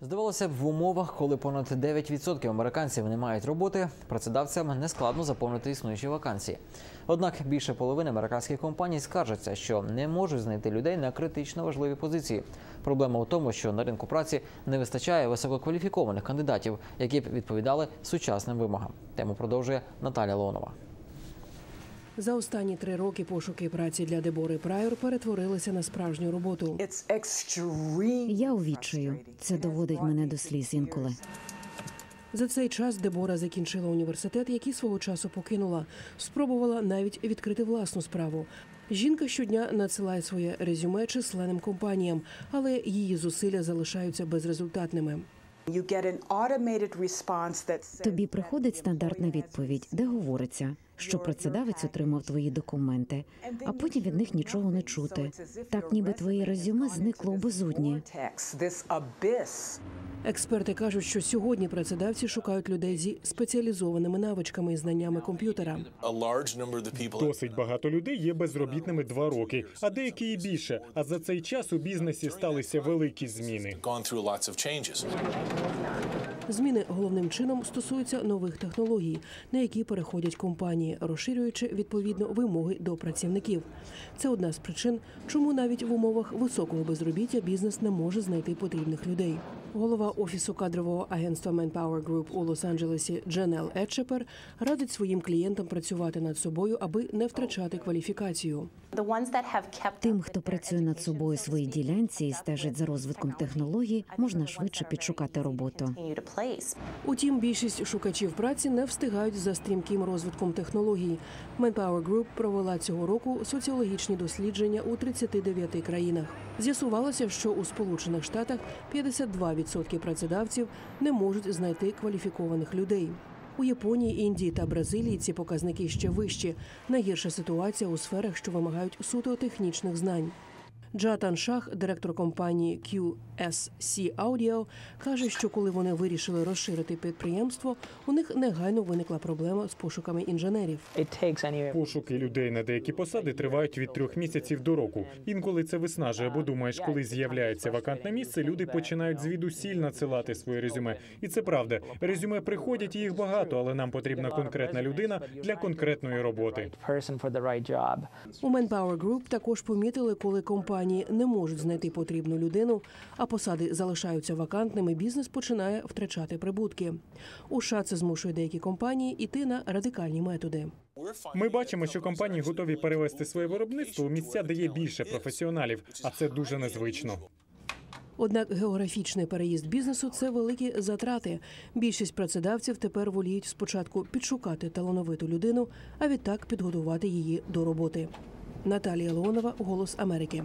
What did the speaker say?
Здавалося б, в умовах, коли понад 9% американців не мають роботи, працедавцям нескладно заповнити існуючі вакансії. Однак більше половини американських компаній скаржаться, що не можуть знайти людей на критично важливі позиції. Проблема у тому, що на ринку праці не вистачає висококваліфікованих кандидатів, які б відповідали сучасним вимогам. Тему продовжує Наталя Леонова. За останні три роки пошуки праці для Дебори Прайор перетворилися на справжню роботу. Я у відчаю. Це доводить мене до сліз інколи. За цей час Дебора закінчила університет, який свого часу покинула. Спробувала навіть відкрити власну справу. Жінка щодня надсилає своє резюме численним компаніям, але її зусилля залишаються безрезультатними. Тобі приходить стандартна відповідь, де говориться, що працедавець отримав твої документи, а потім від них нічого не чути. Так, ніби твоє резюме зникло у безодні. Експерти кажуть, що сьогодні працедавці шукають людей зі спеціалізованими навичками і знаннями комп'ютера. Досить багато людей є безробітними два роки, а деякі і більше. А за цей час у бізнесі сталися великі зміни. Зміни головним чином стосуються нових технологій, на які переходять компанії, розширюючи відповідно вимоги до працівників. Це одна з причин, чому навіть в умовах високого безробіття бізнес не може знайти потрібних людей. Голова офісу кадрового агентства Manpower Group у Лос-Анджелесі Дженел Етчепер радить своїм клієнтам працювати над собою, аби не втрачати кваліфікацію. Тим, хто працює над собою у своїй ділянці і стежить за розвитком технологій, можна швидше підшукати роботу. Утім, більшість шукачів праці не встигають за стрімким розвитком технологій. Manpower Group провела цього року соціологічні дослідження у 39 країнах. З'ясувалося, що у Сполучених Штатах 52% працедавців не можуть знайти кваліфікованих людей. У Японії, Індії та Бразилії ці показники ще вищі. Найгірша ситуація у сферах, що вимагають суто технічних знань. Джатан Шах, директор компанії QSC Audio, каже, що коли вони вирішили розширити підприємство, у них негайно виникла проблема з пошуками інженерів. Пошуки людей на деякі посади тривають від трьох місяців до року. Інколи це виснажує, бо думаєш, коли з'являється вакантне місце, люди починають звідусіль надсилати своє резюме. І це правда. Резюме приходять, і їх багато, але нам потрібна конкретна людина для конкретної роботи. У Manpower Group також помітили, коли компанії не можуть знайти потрібну людину, а посади залишаються вакантними, бізнес починає втрачати прибутки. У США це змушує деякі компанії йти на радикальні методи. Ми бачимо, що компанії готові перевести своє виробництво у місця, де є більше професіоналів, а це дуже незвично. Однак географічний переїзд бізнесу це великі затрати. Більшість працедавців тепер воліють спочатку підшукати талановиту людину, а відтак підготувати її до роботи. Наталія Леонова, Голос Америки.